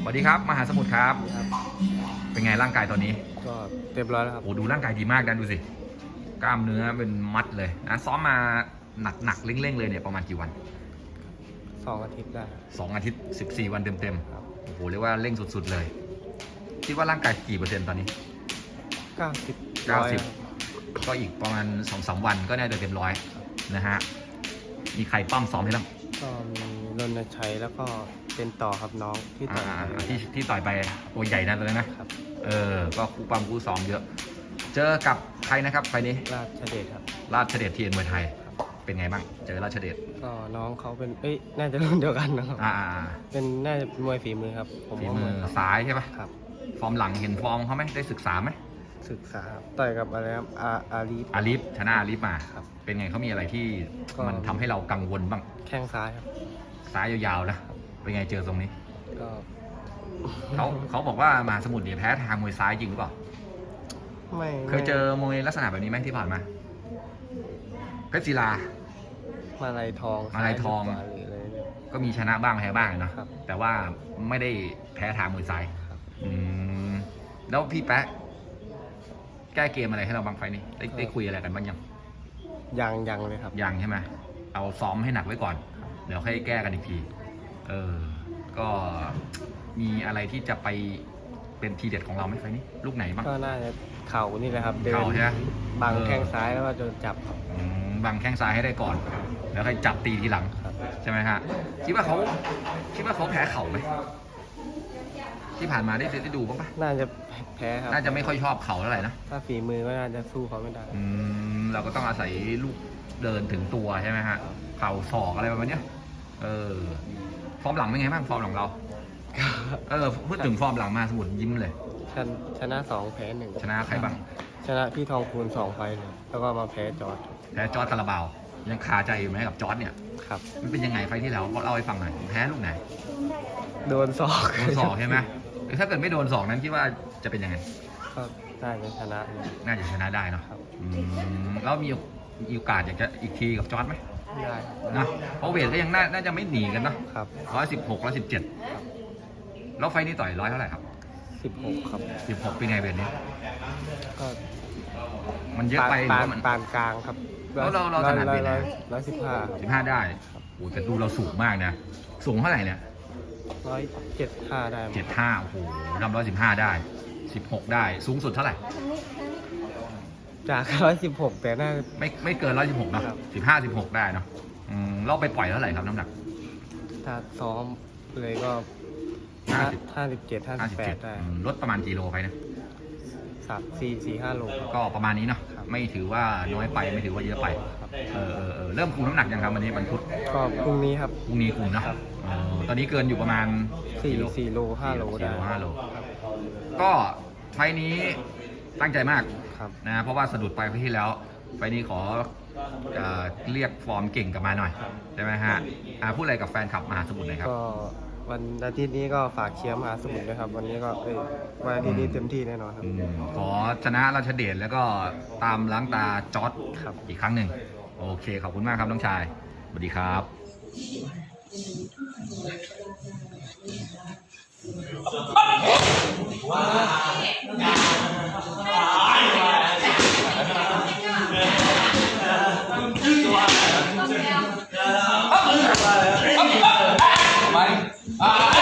สวัสดีครับ มหาสมุทรครับครับ เป็นไงร่างกายตอนนี้ ก็เรียบร้อยแล้วครับโอ้ดูร่างกายดีมากนะดูสิ กล้ามเนื้อเป็นมัดเลยนะซ้อมมาหนักๆเร่งๆเลยเนี่ยประมาณกี่วันสองอาทิตย์ได้2อาทิตย์14วันเต็มครับๆโอ้โหเรียกว่าเร่งสุดๆเลยคิดว่าร่างกายกี่เปอร์เซ็นต์ตอนนี้เก้าสิบเก้าสิบก็อีกประมาณ2อสวันก็น่าจะเต็มร้อยนะฮะมีใครปั้มซ้อมให้บ้าง ก็มีรณชัยแล้วก็เป็นต่อครับน้องที่ต่ออ่าไป ที่ที่ต่อยไปตัวใหญ่นั่นเลยนะครับ เออ ก็คู่ปั้มคู่ซ้อมเยอะ เจอกับใครนะครับไฟล์นี้ ราชเดชครับ ราชเดชเทียนมวยไทยครับเป็นไงบ้าง เจอราชเดชก็น้องเขาเป็นเอ้ยน่าจะรุ่นเดียวกันนะครับ อ่าอ่าอ่าเป็นน่าจะมวยฝีมือครับ ผมฝีว่ามือครับซ้ายใช่ปะครับ ฟอร์มหลังเห็นฟอร์มเขาไหมได้ศึกษาไหม ศึกษาครับต่อยกับอะไรครับอาอาลีฟ อาลิฟชนะอาลิฟมา ครับเป็นไงเขามีอะไรที่ก็ มันทำให้เรากังวลบ้าง แข้งซ้ายครับ ซ้ายยาวๆนะ เป็นไงเจอตรงนี้ ก็เขาเขาบอกว่ามหาสมุทรเนี่ยแพ้ทางมวยซ้ายจริงหรือเปล่า ไม่เคยเจอมวยลักษณะแบบนี้ไหมที่ผ่านมา เพชรศิลา มาลายทองมาลัยทอง ซ้ายหรือขวาหรืออะไรเนี่ย ก็มีชนะบ้างแพ้บ้างเนอะครับแต่ว่าไม่ได้แพ้ทางมวยซ้ายครับ อืมแล้วพี่แป๊ะ แก้เกมอะไรให้เราบ้างไฟล์นี้ได้ได้คุยอะไรกันบ้างยังยังยังเลยครับ ยังใช่ไหมเอาซ้อมให้หนักไว้ก่อน เดี๋ยวค่อยแก้กันอีกที เออ ก็มีอะไรที่จะไปเป็นทีเด็ดของเราไหมไฟล์นี้ลูกไหนบ้างก็น่าจะเข่านี่แหละครับเดินเข่าใช่ไหมบังเออแข้งซ้ายแล้วก็โดนจับครับอืมบังแข้งซ้ายให้ได้ก่อน แล้วค่อยจับตีทีหลังครับใช่ไหมฮะคิดว่าเขาคิดว่าเขาแพ้เข่าไหม ที่ผ่านมาได้ได้ดูบ้างปะน่าจะแพ้ครับน่าจะไม่ค่อยชอบเข่าเท่าไหร่นะถ้าฝีมือก็น่าจะสู้เขาไม่ได้อืมเราก็ต้องอาศัยลูกเดินถึงตัวใช่ไหมฮะเข่าศอกอะไรประมาณเนี้ยเออฟอร์มหลังเป็นไงบ้างฟอร์มหลังเราเออพูดถึงฟอร์มหลังมาสมุดยิ้มเลย ชนะชนะสองแพ้หนึ่งชนะใครบ้างชนะพี่ทองคูณสองไฟล์เลยแล้วก็มาแพ้จอร์ดแพ้จอร์ดคาราบาวยังคาใจอยู่ไหมกับจอร์ดเนี่ยครับมันเป็นยังไงไฟล์ที่แล้วเล่าให้ฟังหน่อยแพ้ลูกไหนโดนศอกโดนสองใช่ไหมหรือ ถ้าเกิดไม่โดนสองนั้นคิดว่าจะเป็นยังไง ก็น่าจะชนะเลยน่าจะชนะได้เนาะครับ อืมแล้วมีมีโอกาสอยากจะอีกทีกับจอร์ดไหมได้นะเพราะเวทก็ยังน่าน่าจะไม่หนีกันเนาะครับร้อยสิบหกร้อยสิบเจ็ดแล้วไฟล์นี้ต่อยร้อยเท่าไหร่ครับสิบหกครับ สิบหกเป็นไงเวทนี้ ก็มันเยอะไปหรือปานว่ามัน ปานกลางครับแล้วเราเราถนัดร้เวอยทไหนร้อยร้อยสิบห้า สิบห้าได้โอ้แต่ดูเราสูงมากนะ สูงเท่าไหร่เนี่ย ร้อยเจ็ดห้าได้เจ็ดห้าโอ้โหทำร้อยสิบห้าได้สิบหกได้ สูงสุดเท่าไหร่ จากร้อยสิบหกแต่น่า ไม่ไม่เกินร้อยสิบหกเนาะครับ สิบห้าสิบหกได้เนาะอืมเราไปปล่อยเท่าไหร่ครับน้ำหนัก ถ้าซ้อมเลยก็ห้าสิบ ห้าสิบเจ็ดห้าห้าสิสิบบแปเจ็ดดได้ลดประมาณกี่โลไปนะ สามสี่สี่ห้าโลครับก็ประมาณนี้เนาะครับ ไม่ถือว่าน้อยไปไม่ถือว่าเยอะไปเออเออเออเริ่มคุมน้ำหนักยังครับวันนี้วันพุธก็พรุ่งนี้ครับ พรุ่งนี้คุมนะครับเออตอนนี้เกินอยู่ประมาณสี่กี่โลสี่โลห้าโลสี่ได้โลห้าโลก็ไฟล์นี้ตั้งใจมาก ครับนะเพราะว่าสะดุดไปไฟล์ที่แล้วไฟล์นี้ขอเอ่อเรียกฟอร์มเก่งกลับมาหน่อยครับใช่ไหมฮะอ่าพูดอะไรกับแฟนคลับมหาสมุทรหน่อยครับ ก็ วันอาทิตย์นี้ก็ฝากเชียร์มหาสมุทรด้วยครับ วันนี้ก็เอ้ยวันอาทิตย์นี้เต็มที่แน่นอนครับอืมขอชนะราชเดชแล้วก็ตามล้างตาจอร์ดครับ อีกครั้งหนึ่งโอเคขอบคุณมากครับน้องชายสวัสดีครับ เ